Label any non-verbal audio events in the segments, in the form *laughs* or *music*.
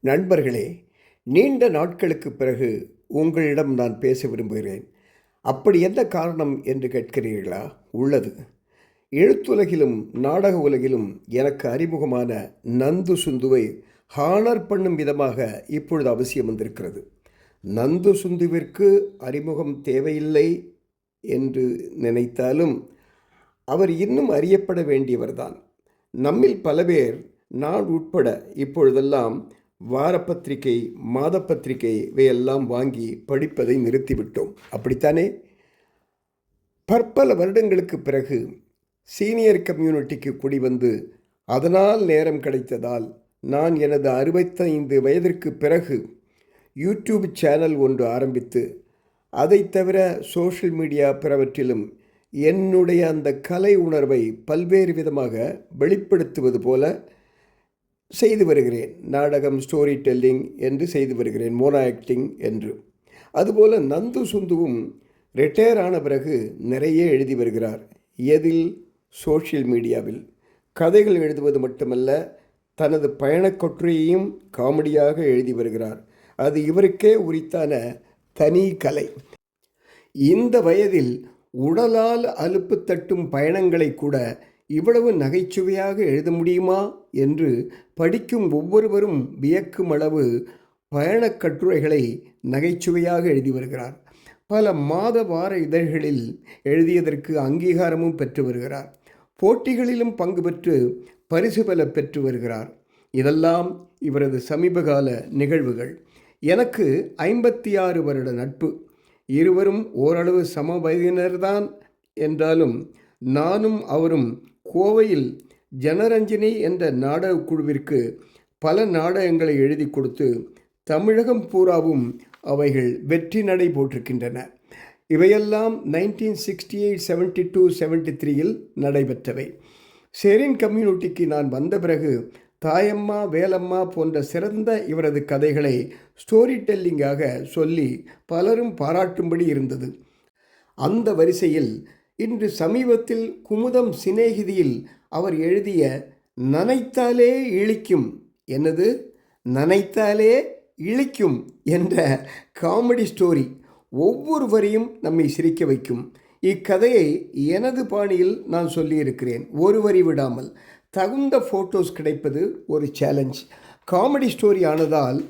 நண்பர்களே நீண்ட நாட்களுக்கு பிறகு உங்களிடம் நான் பேச விரும்புகிறேன். அப்படி என்ன காரணம் என்று கேட்கிறீர்களா? உள்ளது. எழுத்துலகிலும் நாடக உலகிலும் எனக்கு அறிமுகமான நந்து சுந்துவை ஹானர் பண்ணும் விதமாக இப்பொழுது அவசியம் வந்திருக்கிறது. நந்து சுந்துவிற்கு அறிமுகம் தேவையில்லை என்று நினைத்தாலும் அவர் இன்னும் அறியப்பட வேண்டியவர்தான். நம்மில் பல பேர் நான் உட்பட இப்பொழுதெல்லாம் வாரப்பத்திரிகை மாதப்பத்திரிகை இவையெல்லாம் வாங்கி படிப்பதை நிறுத்திவிட்டோம். அப்படித்தானே? பற்பல வருடங்களுக்கு பிறகு சீனியர் கம்யூனிட்டிக்கு குடிவந்து அதனால் நேரம் கிடைத்ததால் நான் எனது அறுபத்தைந்து வயதிற்கு பிறகு யூடியூப் சேனல் ஒன்று ஆரம்பித்து அதை தவிர சோஷியல் மீடியா பிறவற்றிலும் என்னுடைய அந்த கலை உணர்வை பல்வேறு விதமாக வெளிப்படுத்துவது போல செய்து வருகிறேன். நாடகம் ஸ்டோரி டெல்லிங் என்று செய்து வருகிறேன். மோனோ ஆக்டிங் என்று. அதுபோல் நந்து சுந்துவும் ரிட்டையர் ஆன பிறகு நிறைய எழுதி வருகிறார். எதில்? சோஷியல் மீடியாவில் கதைகள் எழுதுவது மட்டுமல்ல தனது பயணக் காமெடியாக எழுதி வருகிறார். அது இவருக்கே உரித்தான தனி கலை. இந்த வயதில் உடலால் அலுப்பு தட்டும் பயணங்களை கூட இவ்வளவு நகைச்சுவையாக எழுத முடியுமா? என்று படிக்கும் ஒவ்வொருவரும் வியக்கும் அளவு பயணக் கட்டுரைகளை நகைச்சுவையாக எழுதி வருகிறார். பல மாத வார இதழ்களில் எழுதியதற்கு அங்கீகாரமும் பெற்று வருகிறார். போட்டிகளிலும் பங்கு பெற்று பரிசு பல பெற்று வருகிறார். இதெல்லாம் இவரது சமீபகால நிகழ்வுகள். எனக்கு ஐம்பத்தி ஆறு வருட நட்பு. இருவரும் ஓரளவு சம வயதினர்தான் என்றாலும் நானும் அவரும் கோவையில் ஜனரஞ்சனி என்ற நாடக குழுவிற்கு பல நாடகங்களை எழுதி கொடுத்து தமிழகம் பூராவும் அவைகள் வெற்றி நடை போட்டிருக்கின்றன இவையெல்லாம் nineteen sixty eight seventy two seventy த்ரீயில் நடைபெற்றவை. செரின் கம்யூனிட்டிக்கு நான் வந்த பிறகு தாயம்மா வேலம்மா போன்ற சிறந்த இவரது கதைகளை ஸ்டோரி டெல்லிங்காக சொல்லி பலரும் பாராட்டும்படி இருந்தது. அந்த வரிசையில் இன்று சமீபத்தில் குமுதம் சிநேகிதியில் அவர் எழுதிய நனைத்தாலே இழிக்கும் என்னது? நனைத்தாலே இழிக்கும் என்ற காமெடி ஸ்டோரி ஒவ்வொரு வரியும் நம்மை சிரிக்க வைக்கும். இக்கதையை எனது பாணியில் நான் சொல்லியிருக்கிறேன். ஒரு வரி விடாமல். தகுந்த ஃபோட்டோஸ் கிடைப்பது ஒரு சேலஞ்ச் காமெடி ஸ்டோரி ஆனதால்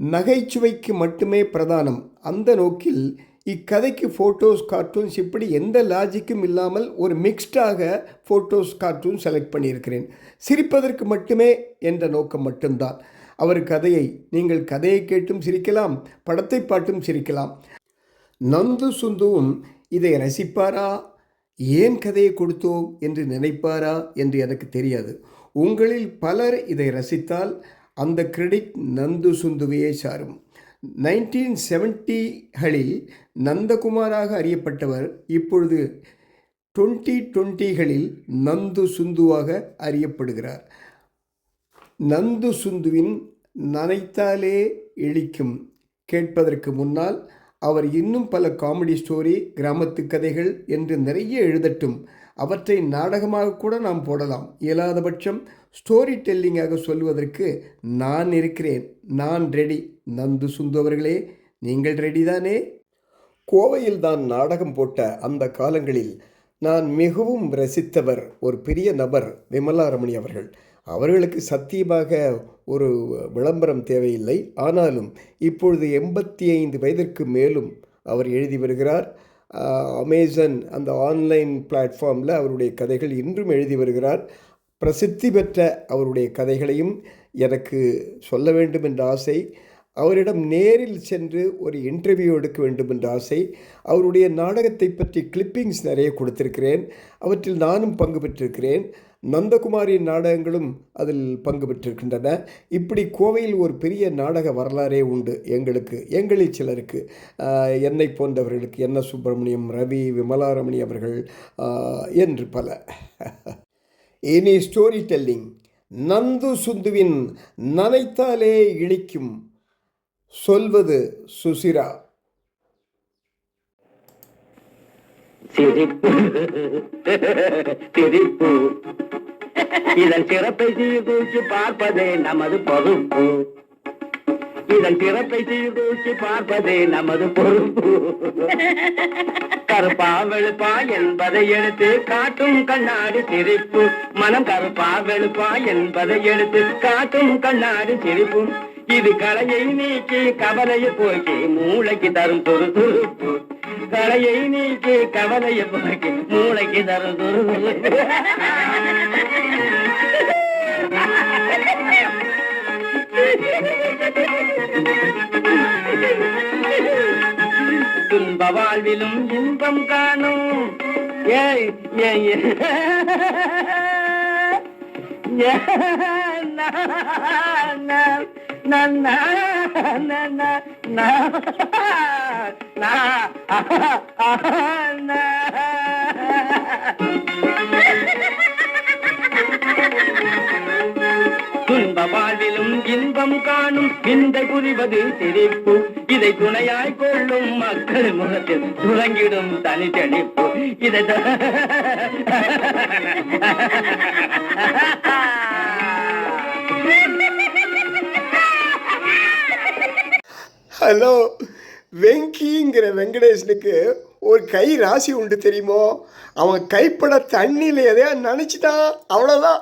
நகைச்சுவைக்கு மட்டுமே பிரதானம். அந்த நோக்கில் இக்கதைக்கு ஃபோட்டோஸ் கார்ட்டூன்ஸ் இப்படி எந்த லாஜிக்கும் இல்லாமல் ஒரு மிக்ஸ்டாக ஃபோட்டோஸ் கார்ட்டூன் செலக்ட் பண்ணியிருக்கிறேன். சிரிப்பதற்கு மட்டுமே என்ற நோக்கம் மட்டும்தான். அவர் கதையை நீங்கள் கதையை கேட்டும் சிரிக்கலாம் படத்தை பாட்டும் சிரிக்கலாம். நந்து சுந்துவும் இதை ரசிப்பாரா? ஏன் கதையை கொடுத்தோம் என்று நினைப்பாரா என்று எனக்கு தெரியாது. உங்களில் பலர் இதை ரசித்தால் அந்த கிரெடிட் நந்து சுந்துவையே சாரும். நைன்டீன் செவன்ட்டிகளில் நந்தகுமாராக அறியப்பட்டவர் இப்பொழுது டுவெண்ட்டி டுவெண்ட்டிகளில் நந்து சுந்துவாக அறியப்படுகிறார். நந்து சுந்துவின் நனைத்தாலே இழிக்கும் கேட்பதற்கு முன்னால் அவர் இன்னும் பல காமெடி ஸ்டோரி கிராமத்து கதைகள் என்று நிறைய எழுதட்டும். அவற்றை நாடகமாக கூட நாம் போடலாம். இயலாத பட்சம் ஸ்டோரி டெல்லிங்காக சொல்வதற்கு நான் இருக்கிறேன். நான் ரெடி நந்து சுந்து அவர்களே நீங்கள் ரெடி தானே? கோவையில் தான் நாடகம் போட்ட அந்த காலங்களில் நான் மிகவும் ரசித்தவர் ஒரு பெரிய நபர் விமலா ரமணி அவர்கள். அவர்களுக்கு சத்தியமாக ஒரு விளம்பரம் தேவையில்லை. ஆனாலும் இப்பொழுது எண்பத்தி ஐந்து வயதிற்கு மேலும் அவர் எழுதி வருகிறார். அமேசான் அந்த ஆன்லைன் பிளாட்ஃபார்மில் அவருடைய கதைகள் இன்றும் எழுதி வருகிறார். பிரசித்தி பெற்ற அவருடைய கதைகளையும் எனக்கு சொல்ல வேண்டும் என்ற ஆசை. அவரிடம் நேரில் சென்று ஒரு இன்டர்வியூ எடுக்க வேண்டும் என்ற ஆசை. அவருடைய நாடகத்தை பற்றி கிளிப்பிங்ஸ் நிறைய கொடுத்திருக்கிறேன். அவற்றில் நானும் பங்கு பெற்றிருக்கிறேன். நந்தகுமாரின் நாடகங்களும் அதில் பங்கு பெற்றிருக்கின்றன. இப்படி கோவையில் ஒரு பெரிய நாடக வரலாறே உண்டு எங்களுக்கு எங்களில் சிலருக்கு. என்னை போன்றவர்களுக்கு என்ன சுப்பிரமணியம் ரவி விமலாரமணி அவர்கள் என்று பல. இனி ஸ்டோரி டெல்லிங் நந்து சுந்துவின் நனைத்தாலே இழிக்கும். சொல்வது சுசிரா. சிரிப்பு. சிரிப்பு. இதன் சிறப்பை சீர்தூக்கி பார்ப்பதே நமது பொறுப்பு இதன் பிறப்பை சீர்தூக்கி பார்ப்பதே நமது பொறுப்பு. கருப்பா வெளுப்பா என்பதை எடுத்து காட்டும் கண்ணாடி சிரிப்பு. மனம் கருப்பா வெளுப்பா என்பதை எடுத்து காட்டும் கண்ணாடி சிரிப்பு. இது கலையை நீக்கி கவலையை போக்கி மூளைக்கு தரும் துருதுருப்பு. கலையை நீக்கி கவலையை போக்கி மூளைக்கு தரும் துருதுருப்பு. இன்ப வாழ்விலும் இன்பம் காணும். துன்ப வாழ்விலும் இன்பம் காணும். விந்தை புரிவது சிரிப்பு இதை துணையாய் கொள்ளும் மக்கள் முகத்தில் துறங்கிடும் தனி தெளிப்பு இதை ஹலோ வெங்கிங்கிற வெங்கடேஷனுக்கு ஒரு கை ராசி உண்டு தெரியுமோ? அவன் கைப்பட தண்ணியில் எதையா நினச்சிட்டான். அவ்வளோதான்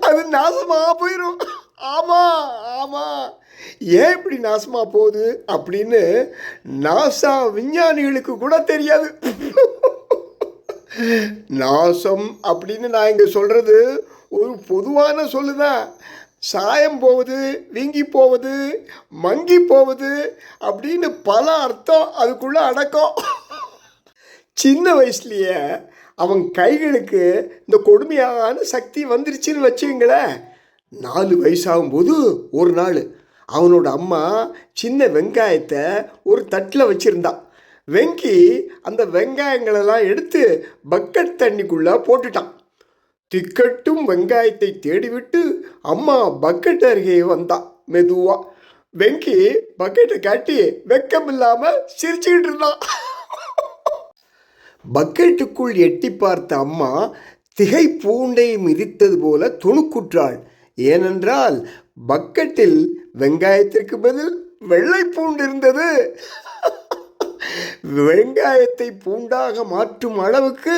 அது நாசமாக போயிடும் ஆமாம் ஆமாம் ஏன் இப்படி நாசமாக போகுது அப்படின்னு நாசா விஞ்ஞானிகளுக்கு கூட தெரியாது. நாசம் அப்படின்னு நான் இங்கே சொல்கிறது ஒரு பொதுவான சொல்லுதான். சாயம் போவது வீங்கி போவது மங்கி போவது அப்படின்னு பல அர்த்தம் அதுக்குள்ளே அடக்கம். சின்ன வயசுலேயே அவன் கைகளுக்கு இந்த கொடுமையான சக்தி வந்துருச்சுன்னு வச்சுங்களேன் நாலு வயசாகும்போது ஒரு நாள். அவனோட அம்மா சின்ன வெங்காயத்தை ஒரு தட்டில் வச்சுருந்தான் வெங்கி அந்த வெங்காயங்களெல்லாம் எடுத்து பக்கெட் தண்ணிக்குள்ளே போட்டுட்டான் திக்கட்டும் வெங்காயத்தை தேடிவிட்டு அம்மா பக்கெட் அருகே வந்தான் மெதுவாக வெங்கி பக்கெட்டை காட்டி வெக்கம் இல்லாமல் சிரிச்சுக்கிட்டு இருந்தான் பக்கெட்டுக்குள் எட்டி பார்த்த அம்மா திகை பூண்டை மிதித்தது போல துணுக்குற்றாள். ஏனென்றால் பக்கெட்டில் வெங்காயத்திற்கு பதில் வெள்ளை பூண்டு இருந்தது. வெங்காயத்தை பூண்டாக மாற்றும் அளவுக்கு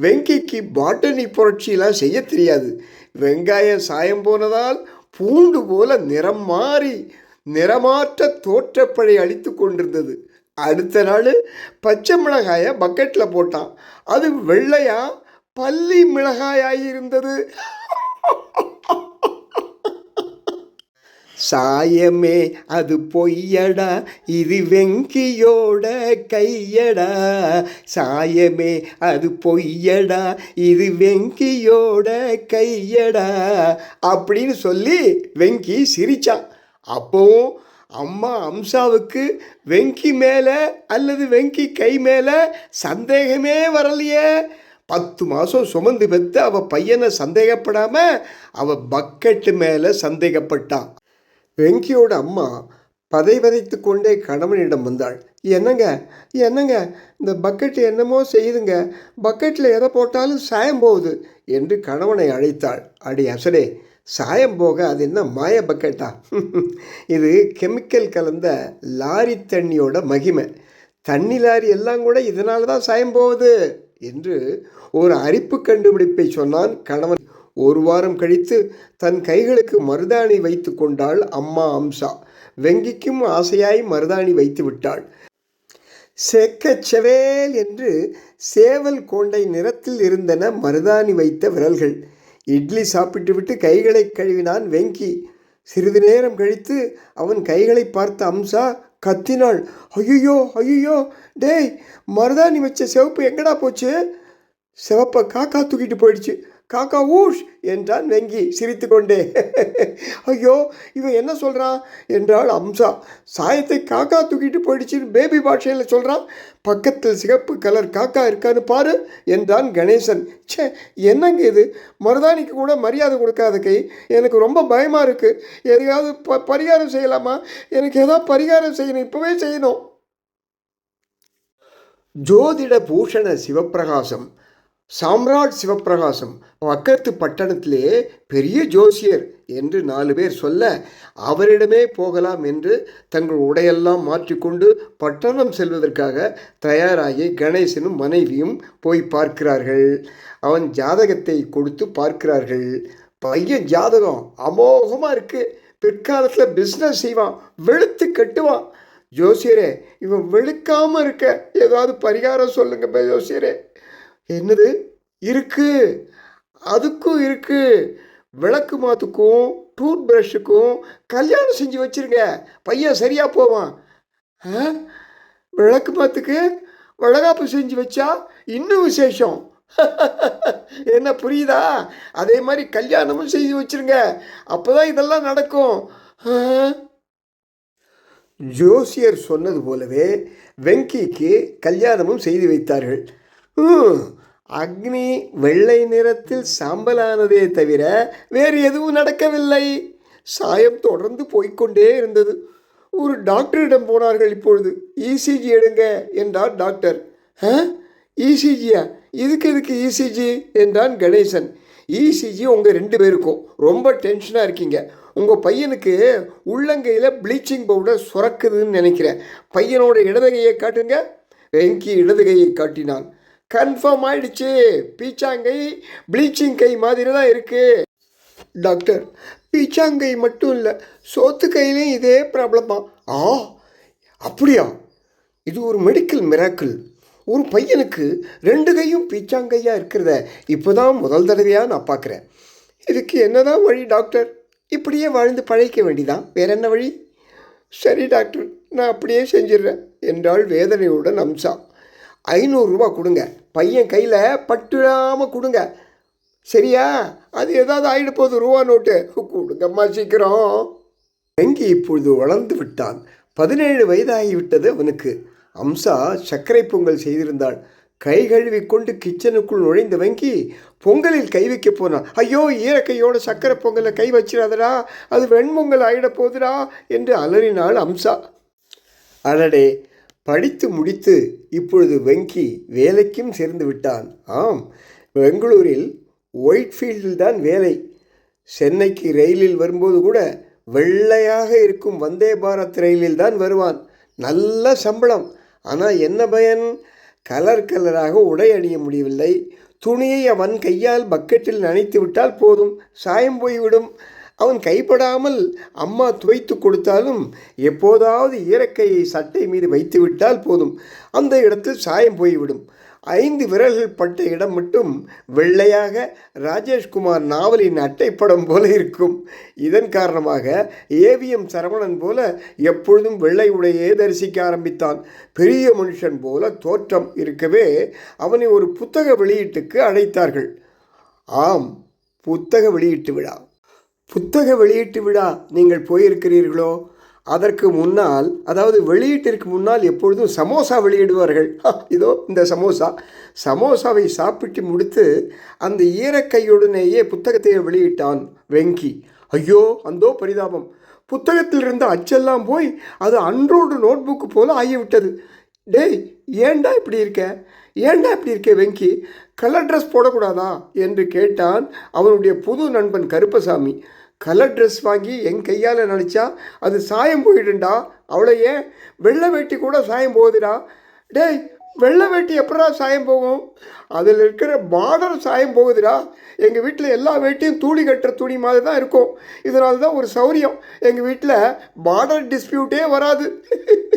வெங்கிக்கு பாட்டனி புரட்சியெல்லாம் செய்ய தெரியாது. வெங்காயம் சாயம் போனதால் பூண்டு போல நிறம் மாறி நிறமாற்ற தோற்றப்படை அளித்து கொண்டிருந்தது. அடுத்த நாள் பச்சை மிளகாயை பக்கெட்டில் போட்டான். அது வெள்ளையா? பள்ளி மிளகாயாகி இருந்தது. சாயமே அது பொய்யடா இது வெங்கியோட கையடா. சாயமே அது பொய்யடா இது வெங்கியோட கையடா. அப்படின்னு சொல்லி வெங்கி சிரித்தான் அப்போவும் அம்மா அம்சாவுக்கு வெங்கி மேலே அல்லது வெங்கி கை மேலே சந்தேகமே வரலையே. பத்து மாதம் சுமந்து பெற்று அவள் பையனை சந்தேகப்படாமல் அவள் பக்கெட்டு மேலே சந்தேகப்பட்டான் வெங்கியோட அம்மா பதை வதைத்து கொண்டே கணவனிடம் வந்தாள். என்னங்க? என்னங்க? இந்த பக்கெட் என்னமோ செய்யுதுங்க. பக்கெட்டில் எதை போட்டாலும் சாயம் போகுது என்று கணவனை அழைத்தாள். அடி அசரே சாயம் போக அது என்ன மாய பக்கெட்டா? *laughs* இது கெமிக்கல் கலந்த லாரி தண்ணியோட மகிமை. தண்ணி லாரி எல்லாம் கூட இதனால தான் சாயம் போகுது என்று ஒரு அரிப்பு கண்டுபிடிப்பை சொன்னான் கணவன். ஒரு வாரம் கழித்து தன் கைகளுக்கு மருதாணி வைத்து கொண்டாள் அம்மா அம்சா. வெங்கிக்கும் ஆசையாய் மருதாணி வைத்து விட்டாள். செக்க செவேல் என்று சேவல் கோண்டை நிறத்தில் இருந்தன மருதாணி வைத்த விரல்கள். இட்லி சாப்பிட்டுவிட்டு கைகளை கழுவினான் வெங்கி. சிறிது நேரம் கழித்து அவன் கைகளை பார்த்த அம்சா கத்தினாள். ஐயோ ஐயோ டேய் மருதாணி வச்ச சிவப்பு எங்கடா போச்சு? சிவப்பை காக்கா தூக்கிட்டு போயிடுச்சு. காக்கா ஊஷ் என்றான் வெங்கி சிரித்துக்கொண்டே. ஐயோ இவன் என்ன சொல்கிறான் என்றாள் அம்சா. சாயத்தை காக்கா தூக்கிட்டு போயிடுச்சுன்னு பேபி பாஷையில் சொல்கிறான் பக்கத்தில் சிகப்பு கலர் காக்கா இருக்கான்னு பாரு என்றான் கணேசன். ச்சே என்னங்க இது? மருதாணிக்கு கூட மரியாதை கொடுக்காத கை. எனக்கு ரொம்ப பயமாக இருக்குது எதையாவது ப பரிகாரம் செய்யலாமா? எனக்கு ஏதாவது பரிகாரம் செய்யணும் இப்போவே செய்யணும். ஜோதிட பூஷண சிவப்பிரகாசம். சாம்ராட் சிவப்பிரகாசம் பக்கத்து பட்டணத்திலே பெரிய ஜோசியர் என்று நாலு பேர் சொல்ல அவரிடமே போகலாம் என்று தங்கள் உடையெல்லாம் மாற்றிக்கொண்டு பட்டணம் செல்வதற்காக தயாராகி கணேசனும் மனைவியும் போய் பார்க்கிறார்கள். அவன் ஜாதகத்தை கொடுத்து பார்க்கிறார்கள். பையன் ஜாதகம் அமோகமாக இருக்குது பிற்காலத்தில் பிஸ்னஸ் செய்வான் வெளுத்து கட்டுவான். ஜோசியரே இவன் வெளுக்காமல் இருக்க ஏதாவது பரிகாரம் சொல்லுங்க ஜோசியரே. என்னது? இருக்குது அதுக்கும் இருக்குது விளக்கு மாத்துக்கும் டூத் ப்ரஷுக்கும் கல்யாணம் செஞ்சு வச்சிருங்க. பையன் சரியாக போவான். ஆ? விளக்கு மாத்துக்கு வளகாப்பு செஞ்சு வச்சா இன்னும் விசேஷம். *laughs* என்ன புரியுதா? அதே மாதிரி கல்யாணமும் செய்து வச்சிருங்க. அப்போதான் இதெல்லாம் நடக்கும். ஜோசியர் சொன்னது போலவே வெங்கிக்கு கல்யாணமும் செய்து வைத்தார்கள். அக்னி வெள்ளை நிறத்தில் சாம்பலானதே தவிர வேறு எதுவும் நடக்கவில்லை. சாயம் தொடர்ந்து போய்க்கொண்டே இருந்தது. ஒரு டாக்டரிடம் போனார்கள் இப்பொழுது. இசிஜி எடுங்க என்றார் டாக்டர். இசிஜியா இதுக்கு எதுக்கு இசிஜி என்றான் கணேசன். இசிஜி உங்கள் ரெண்டு பேருக்கும். ரொம்ப டென்ஷனாக இருக்கீங்க. உங்கள் பையனுக்கு உள்ளங்கையில் ப்ளீச்சிங் பவுடர் சுரக்குதுன்னு நினைக்கிறேன். பையனோட இடதுகையை காட்டுங்க. வெங்கி இடதுகையை காட்டினான். கன்ஃபார்ம் ஆயிடுச்சு. பீச்சாங்கை ப்ளீச்சிங் கை மாதிரி தான் இருக்குது டாக்டர் பீச்சாங்கை மட்டும் இல்லை சோத்து கையிலையும் இதே ப்ராப்ளமா? ஆ அப்படியா? இது ஒரு மெடிக்கல் மிராக்கிள் ஒரு பையனுக்கு ரெண்டு கையும் பீச்சாங்கையாக இருக்கிறத இப்போ தான் முதல் தடவையாக நான் பார்க்குறேன். இதுக்கு என்னதான் வழி டாக்டர்? இப்படியே வாழ்ந்து பழைக்க வேண்டிதான் வேற என்ன வழி? சரி டாக்டர் நான் அப்படியே செஞ்சிடுறேன் என்றாள் வேதனையுடன் அம்சா. ஐநூறுரூவா கொடுங்க. பையன் கையில் பட்டுடாமல் கொடுங்க. சரியா? அது ஏதாவது ஆகிட போகுது ரூபா நோட்டு. கொடுங்கம்மா சீக்கிரம். வெங்கி இப்பொழுது வளர்ந்து விட்டான். பதினேழு வயதாகிவிட்டது அவனுக்கு. அம்சா சர்க்கரை பொங்கல் செய்திருந்தாள். கை கழுவி கொண்டு கிச்சனுக்குள் நுழைந்த வெங்கி பொங்கலில் கை வைக்க போனான். ஐயோ ஈரக்கையோட சர்க்கரை பொங்கலை கை வச்சிடாதடா. அது வெண்பொங்கல் ஆகிட போகுதுடா என்று அலறினாள் அம்சா. அடடே படித்து முடித்து இப்பொழுது வெங்கி வேலைக்கும் சேர்ந்து விட்டான். ஆம் பெங்களூரில் ஒயிட்ஃபீல்டில் தான் வேலை. சென்னைக்கு ரயிலில் வரும்போது கூட வெள்ளையாக இருக்கும் வந்தே பாரத் ரயிலில் தான் வருவான். நல்ல சம்பளம். ஆனால் என்ன பயன்? கலர் கலராக உடை அணிய முடியவில்லை. துணியை அவன் கையால் பக்கெட்டில் நனைத்து விட்டால் போதும். சாயம் போய்விடும். அவன் கைப்படாமல் அம்மா துவைத்து கொடுத்தாலும் எப்போதாவது ஈரக்கையை சட்டை மீது வைத்து விட்டால் போதும். அந்த இடத்தில் சாயம் போய்விடும். ஐந்து விரல்கள் பட்ட இடம் மட்டும் வெள்ளையாக ராஜேஷ்குமார் நாவலின் அட்டைப்படம் போல இருக்கும். இதன் காரணமாக ஏவிஎம் சரவணன் போல எப்பொழுதும் வெள்ளை உடையே தரிசிக்க ஆரம்பித்தான். பெரிய மனுஷன் போல தோற்றம் இருக்கவே அவனை ஒரு புத்தக வெளியீட்டுக்கு அழைத்தார்கள். ஆம் புத்தக வெளியீட்டு விழா. புத்தக வெளியீட்டு விழா நீங்கள் போயிருக்கிறீர்களோ அதற்கு முன்னால் அதாவது வெளியீட்டிற்கு முன்னால் எப்பொழுதும் சமோசா வெளியிடுவார்கள். இதோ இந்த சமோசா. சமோசாவை சாப்பிட்டு முடித்து அந்த ஈரக்கையுடனேயே புத்தகத்தை வெளியிட்டான் வெங்கி. ஐயோ அந்தோ பரிதாபம். புத்தகத்தில் இருந்த அச்செல்லாம் போய் அது அன்றோடு நோட்புக்கு போல ஆகிவிட்டது. டேய் ஏன்டா இப்படி இருக்க? ஏன்டா இப்படி இருக்க வெங்கி? Colour dress போடக்கூடாதா? என்று கேட்டான் அவனுடைய புது நண்பன் கருப்பசாமி. கலர் ட்ரெஸ் வாங்கி என் கையால் நினச்சா அது சாயம் போயிடுண்டா அவ்வளோ ஏன் வெள்ளை வேட்டி கூட சாயம் போகுதுடா. டேய் வெள்ளை வேட்டி எப்படா சாயம் போகும்? அதில் இருக்கிற பார்டர் சாயம் போகுதுடா. எங்கள் வீட்டில் எல்லா வேட்டியும் தூளி கட்டுற துணி மாதிரி தான் இருக்கும். இதனால தான் ஒரு சௌரியம். எங்கள் வீட்டில் பார்டர் டிஸ்பியூட்டே வராது. *laughs*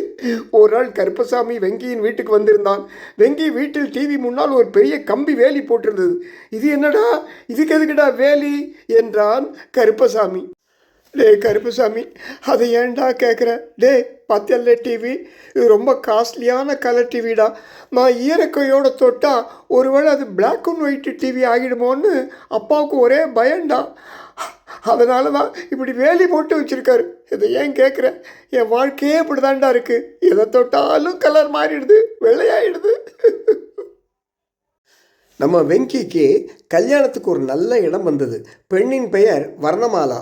ஒரு நாள் கருப்பசாமி வெங்கியின் வீட்டுக்கு வந்திருந்தான். வெங்கி வீட்டில் டிவி முன்னால் ஒரு பெரிய கம்பி வேலி போட்டிருந்தது. இது என்னடா? இதுக்கு எதுக்குடா வேலி? என்றான் கருப்பசாமி. டே கருப்பசாமி அதை ஏன்டா கேட்குற டே பத்தியல்ல டிவி இது ரொம்ப காஸ்ட்லியான கலர் டிவிடா நான் இயற்கையோட தொட்டால் ஒருவேளை அது பிளாக் அண்ட் ஒயிட் டிவி ஆகிடுமோன்னு அப்பாவுக்கு ஒரே பயம்டா. அதனால தான் இப்படி வேலி போட்டு வச்சுருக்காரு. இதை ஏன் கேட்குற என் வாழ்க்கையே இப்படி தாண்டா இருக்குது எதை தொட்டாலும் கலர் மாறிடுது வெள்ளையாயிடுது. நம்ம வெங்கிக்கு கல்யாணத்துக்கு ஒரு நல்ல இடம் வந்தது. பெண்ணின் பெயர் வர்ணமாலா.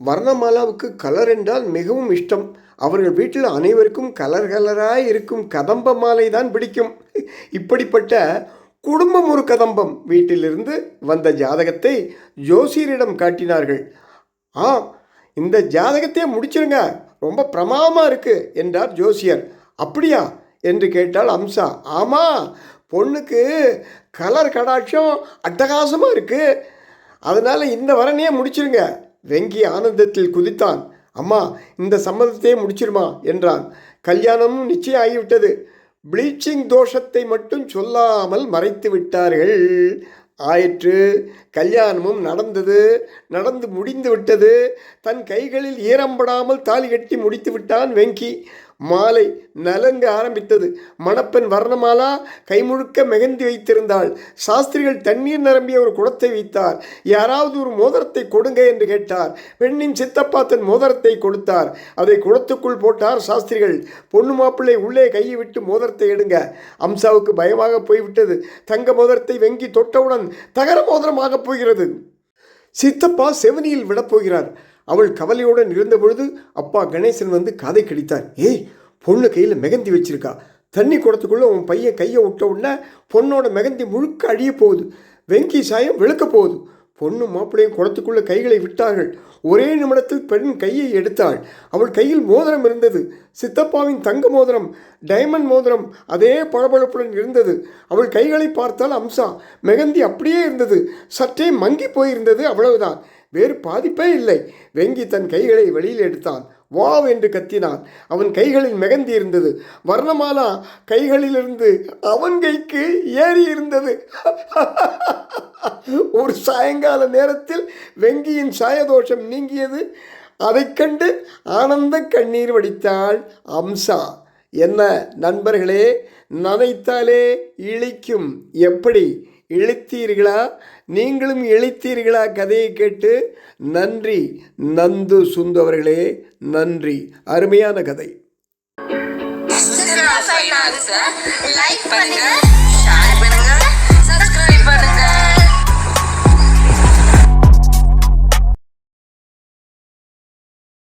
வர்ணமாலாவுக்கு கலர் என்றால் மிகவும் இஷ்டம். அவர்கள் வீட்டில் அனைவருக்கும் கலர் கலராக இருக்கும் கதம்ப மாலை தான் பிடிக்கும். இப்படிப்பட்ட குடும்பம் ஒரு கதம்பம். வீட்டிலிருந்து வந்த ஜாதகத்தை ஜோசியரிடம் காட்டினார்கள். ஆ இந்த ஜாதகத்தையே முடிச்சிருங்க. ரொம்ப பிரமாதமாக இருக்குது என்றார் ஜோசியர். அப்படியா? என்று கேட்டால் அம்சா. ஆமாம் பொண்ணுக்கு கலர் கடாட்சம் அட்டகாசமாக இருக்குது அதனால் இந்த வரனையே முடிச்சிருங்க வெங்கி ஆனந்தத்தில் குதித்தான். அம்மா இந்த சம்மதத்தையே முடிச்சிருமா? என்றான். கல்யாணமும் நிச்சயம் ஆகிவிட்டது ப்ளீச்சிங் தோஷத்தை மட்டும் சொல்லாமல் மறைத்து விட்டார்கள். ஆயிற்று. கல்யாணமும் நடந்தது. நடந்து முடிந்து விட்டது தன் கைகளில் ஈரம்படாமல் தாலி கட்டி முடித்து விட்டான் வெங்கி. மாலை நலங்க ஆரம்பித்தது. மணப்பெண் வர்ணமாலா கைமுழுக்க மெகந்தி வைத்திருந்தாள். சாஸ்திரிகள் தண்ணீர் நிரம்பிய ஒரு குடத்தை வைத்தார். யாராவது ஒரு மோதிரத்தை கொடுங்க என்று கேட்டார். பெண்ணின் சித்தப்பா தன் மோதிரத்தை கொடுத்தார். அதை குடத்துக்குள் போட்டார் சாஸ்திரிகள். பொண்ணு மாப்பிள்ளை உள்ளே கையை விட்டு மோதிரத்தை எடுங்க. அம்சாவுக்கு பயமாக போய்விட்டது. தங்க மோதிரத்தை வெங்கி தொட்டவுடன் தகர மோதிரமாக போகிறது. சித்தப்பா செவனியில் விடப்போகிறார் அவள் கவலையுடன் இருந்தபொழுது அப்பா கணேசன் வந்து காதை கடித்தார். ஏய் பொண்ணு கையில் மெகந்தி வச்சிருக்கா. தண்ணி குடத்துக்குள்ளே உன் பையன் கையை விட்ட உடனே பொண்ணோட மெகந்தி முழுக்க அழிய போகுது. வெங்கி சாயம் விழுக்க போகுது. பொண்ணும் மாப்பிளையும் குளத்துக்குள்ளே கைகளை விட்டார்கள். ஒரே நிமிடத்தில் பெண் கையை எடுத்தாள். அவள் கையில் மோதிரம் இருந்தது. சித்தப்பாவின் தங்க மோதிரம் டைமண்ட் மோதிரம் அதே பளபளப்புடன் இருந்தது. அவள் கைகளை பார்த்தால் அம்சா. மெகந்தி அப்படியே இருந்தது. சற்றே மங்கி போயிருந்தது அவ்வளவுதான். வேறு பாதிப்பே இல்லை. வெங்கி தன் கைகளை வெளியில் எடுத்தான். வாவ் என்று கத்தினான். அவன் கைகளில் மெகந்தி இருந்தது. வர்ணமாலா கைகளிலிருந்து அவன் கைக்கு ஏறி இருந்தது. *laughs* ஒரு சாயங்கால நேரத்தில் வெங்கியின் சாயதோஷம் நீங்கியது. அதைக் கண்டு ஆனந்த கண்ணீர் வடித்தாள் அம்சா. என்ன நண்பர்களே நனைத்தாலே இழிக்கும். எப்படி? இழித்தீர்களா நீங்களும் இழித்தீர்களா கதையை கேட்டு நன்றி. நந்து சுந்து அவர்களே நன்றி. அருமையான கதை. லைக் பண்ணுங்க.